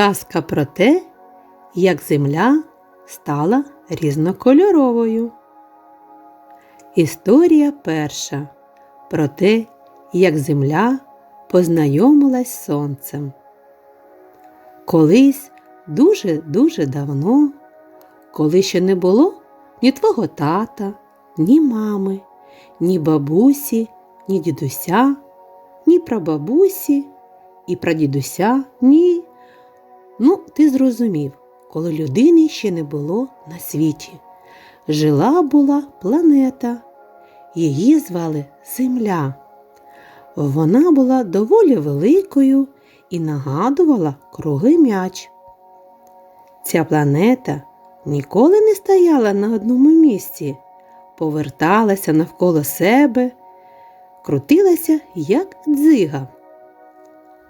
Казка про те, як земля стала різнокольоровою. Історія перша про те, як земля познайомилась з сонцем. Колись дуже-дуже давно, коли ще не було ні твого тата, ні мами, ні бабусі, ні дідуся, ні прабабусі, і прадідуся, ні. Ну, ти зрозумів, коли людини ще не було на світі. Жила була планета, її звали Земля. Вона була доволі великою і нагадувала круглий м'яч. Ця планета ніколи не стояла на одному місці, поверталася навколо себе, крутилася, як дзига.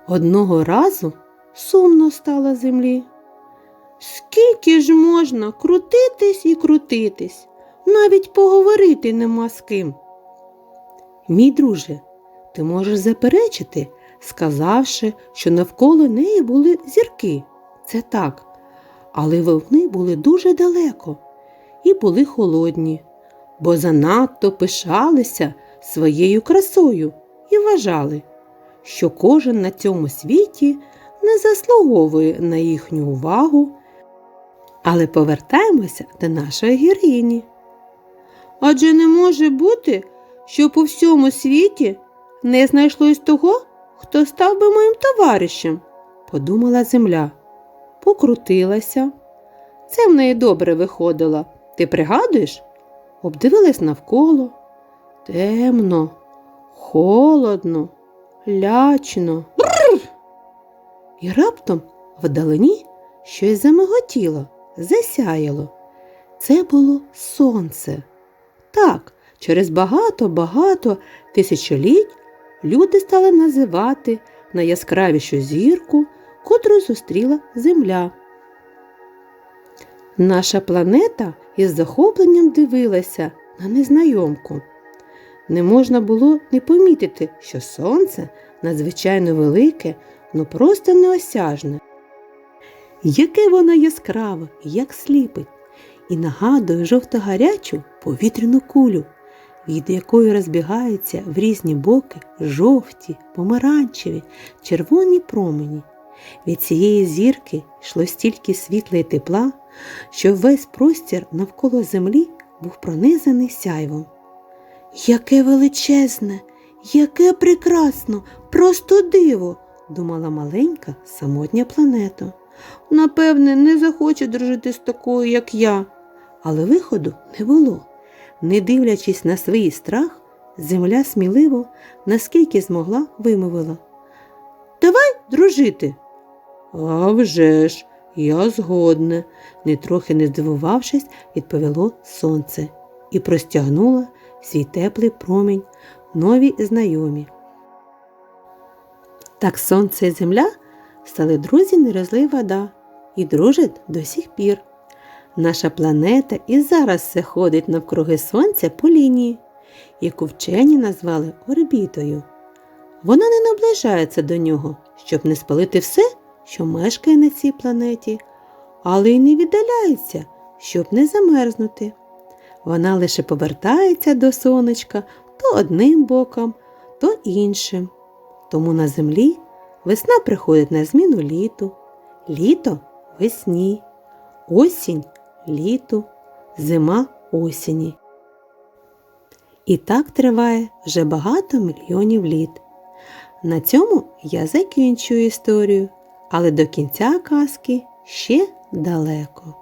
Одного разу сумно стало землі. Скільки ж можна крутитись і крутитись, навіть поговорити нема з ким. Мій друже, ти можеш заперечити, сказавши, що навколо неї були зірки. Це так, але вони були дуже далеко і були холодні, бо занадто пишалися своєю красою і вважали, що кожен на цьому світі не заслуговує на їхню увагу. Але повертаємося до нашої героїні. Адже не може бути, що по всьому світі не знайшлось того, хто став би моїм товаришем, подумала земля. Покрутилася. Це в неї добре виходило. Ти пригадуєш? Обдивилась навколо. Темно, холодно, лячно. І раптом вдалині щось замиготіло, засяяло. Це було сонце. Так, через багато-багато тисячоліть люди стали називати найяскравішу зірку, котру зустріла Земля. Наша планета із захопленням дивилася на незнайомку. Не можна було не помітити, що сонце надзвичайно велике, ну просто неосяжне. Яке воно яскраве, як сліпить, і нагадує жовто-гарячу повітряну кулю, від якої розбігаються в різні боки жовті, помаранчеві, червоні промені. Від цієї зірки йшло стільки світла і тепла, що весь простір навколо землі був пронизаний сяйвом. Яке величезне, яке прекрасно, просто диво, думала маленька самотня планета. Напевне, не захоче дружити з такою, як я. Але виходу не було. Не дивлячись на свій страх, земля сміливо, наскільки змогла, вимовила. Давай дружити. «А вже ж, я згодна, нетрохи не здивувавшись, відповіло сонце і простягнула свій теплий промінь нові знайомі. Так сонце і земля стали друзі не розлий вода і дружать до сих пір. Наша планета і зараз все ходить навкруги Сонця по лінії, яку вчені назвали орбітою. Вона не наближається до нього, щоб не спалити все, що мешкає на цій планеті, але й не віддаляється, щоб не замерзнути. Вона лише повертається до сонечка то одним боком, то іншим. Тому на землі весна приходить на зміну літу, літо весні, осінь літу, зима осені. І так триває вже багато мільйонів літ. На цьому я закінчую історію, але до кінця казки ще далеко.